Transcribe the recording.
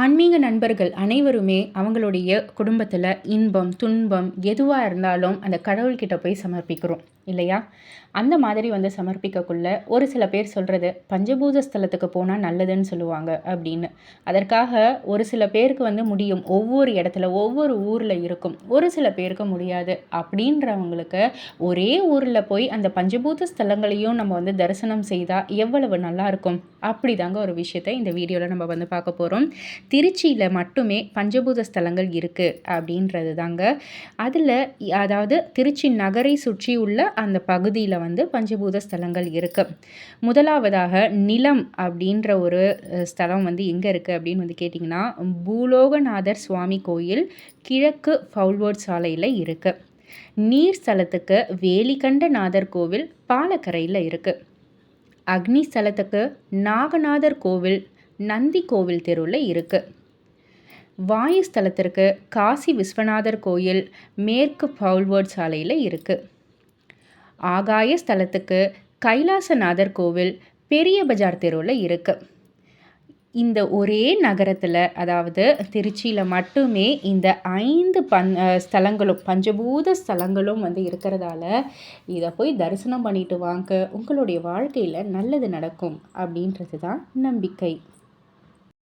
ஆன்மீக நண்பர்கள் அனைவருமே அவங்களுடைய குடும்பத்தில் இன்பம் துன்பம் எதுவாக இருந்தாலும் அந்த கடவுள்கிட்ட போய் சமர்ப்பிக்கிறோம். இல்லையா? அந்த மாதிரி வந்து சமர்ப்பிக்கக்குள்ள ஒரு சில பேர் சொல்கிறது பஞ்சபூத ஸ்தலத்துக்கு போனால் நல்லதுன்னு சொல்லுவாங்க அப்படின்னு. அதற்காக ஒரு சில பேருக்கு வந்து முடியும். ஒவ்வொரு இடத்துல ஒவ்வொரு ஊரில் இருக்கும். ஒரு சில பேருக்கு முடியாது. அப்படின்றவங்களுக்கு ஒரே ஊரில் போய் அந்த பஞ்சபூத ஸ்தலங்களையும் நம்ம வந்து தரிசனம் செய்தால் எவ்வளவு நல்லாயிருக்கும் அப்படி தாங்க ஒரு விஷயத்தை இந்த வீடியோவில் நம்ம வந்து பார்க்க போகிறோம் திருச்சியில் மட்டுமே பஞ்சபூத ஸ்தலங்கள் இருக்குது அப்படின்றது தாங்க அதில் அதாவது திருச்சி நகரை சுற்றி உள்ள அந்த பகுதியில் வந்து பஞ்சபூத ஸ்தலங்கள் இருக்குது முதலாவதாக நிலம் அப்படின்ற ஒரு ஸ்தலம் வந்து எங்கே இருக்குது அப்படின்னு வந்து கேட்டிங்கன்னா பூலோகநாதர் சுவாமி கோயில் கிழக்கு ஃபவுல்வோர்ட் சாலையில் இருக்குது நீர் ஸ்தலத்துக்கு வேலிகண்ட நாதர் கோவில் பாலக்கரையில் இருக்குது அக்னி ஸ்தலத்துக்கு நாகநாதர் கோவில் நந்தி கோவில் தெருவில் இருக்குது வாயு ஸ்தலத்திற்கு காசி விஸ்வநாதர் கோயில் மேற்கு பவுல்வர்ட் சாலையில் இருக்குது ஆகாய ஸ்தலத்துக்கு கைலாசநாதர் கோவில் பெரிய பஜார் தெருவில் இருக்குது இந்த ஒரே நகரத்தில் அதாவது திருச்சியில் மட்டுமே இந்த ஐந்து பன் ஸ்தலங்களும் பஞ்சபூத ஸ்தலங்களும் வந்து இருக்கிறதால இதை போய் தரிசனம் பண்ணிட்டு வாங்க. உங்களுடைய வாழ்க்கையில் நல்லது நடக்கும் அப்படின்றது தான் நம்பிக்கை.